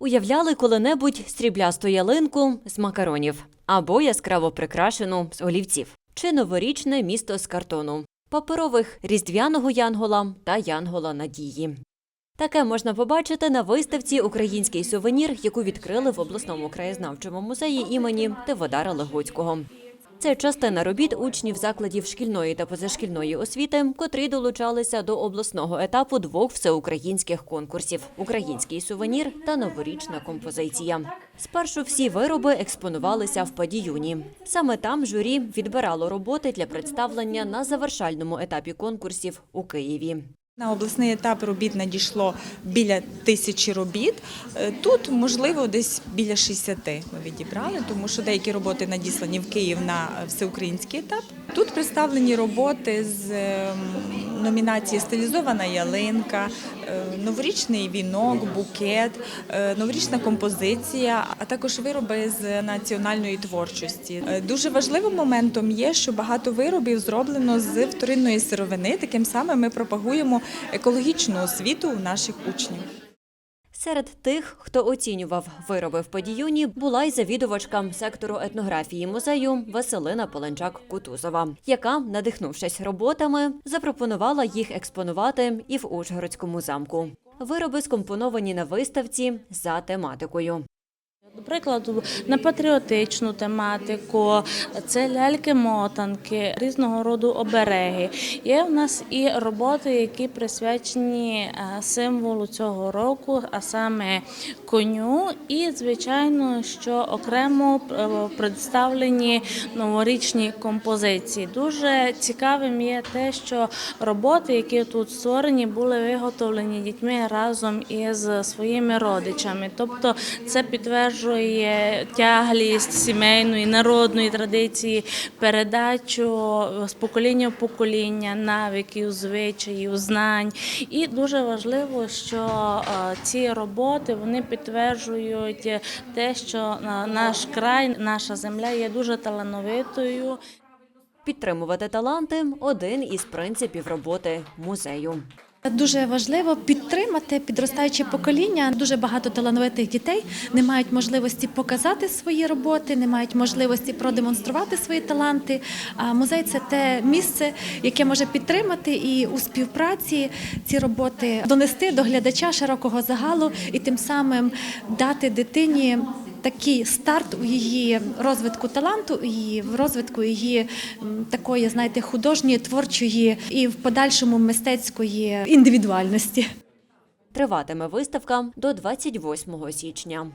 Уявляли коли-небудь сріблясту ялинку з макаронів або яскраво прикрашену з олівців, чи новорічне місто з картону, паперових різдвяного янгола та янгола надії. Таке можна побачити на виставці Український сувенір, яку відкрили в обласному краєзнавчому музеї імені Теводара Легоцького. Це частина робіт учнів закладів шкільної та позашкільної освіти, котрі долучалися до обласного етапу двох всеукраїнських конкурсів: Український сувенір та новорічна композиція. Спершу всі вироби експонувалися в падіюні. Саме там журі відбирало роботи для представлення на завершальному етапі конкурсів у Києві. На обласний етап робіт надійшло біля тисячі робіт. Е, Тут, можливо, десь біля 60 ми відібрали, тому що деякі роботи надіслані в Київ на всеукраїнський етап. Тут представлені роботи з ем, номінації Стилізована ялинка, е, новорічний вінок, букет, е, новорічна композиція, а також вироби з національної творчості. Е, Дуже важливим моментом є, що багато виробів зроблено з вторинної сировини. Таким самим ми пропагуємо екологічну освіту у наших учнів. Серед тих, хто оцінював вироби в подіюні, була й завідувачка сектору етнографії музею Василина Поленчак-Кутузова, яка, надихнувшись роботами, запропонувала їх експонувати і в Ужгородському замку. Вироби скомпоновані на виставці за тематикою. До прикладу, на патріотичну тематику, це ляльки-мотанки, різного роду обереги. Є в нас і роботи, які присвячені е, символу цього року, а саме коню. І, звичайно, що окремо е, представлені новорічні композиції. Дуже цікавим є те, що роботи, які тут створені, були виготовлені дітьми разом із своїми родичами. Тобто це підтверджує тяглість сімейної народної традиції, передачу з покоління в покоління, навиків, звичаїв, знань. І дуже важливо, що е, ці роботи вони підтверджують те, що е, наш край, наша земля є дуже талановитою. Підтримувати таланти один із принципів роботи музею. Дуже важливо підтримати підростаюче покоління. Дуже багато талановитих дітей не мають можливості показати свої роботи, не мають можливості продемонструвати свої таланти. А музей це те місце, яке може підтримати і у співпраці ці роботи донести до глядача широкого загалу і тим самим дати дитині. Такий старт у її розвитку таланту, її в розвитку її такої, знаєте, художньої, творчої і в подальшому мистецької індивідуальності. Триватиме виставка до 28 січня.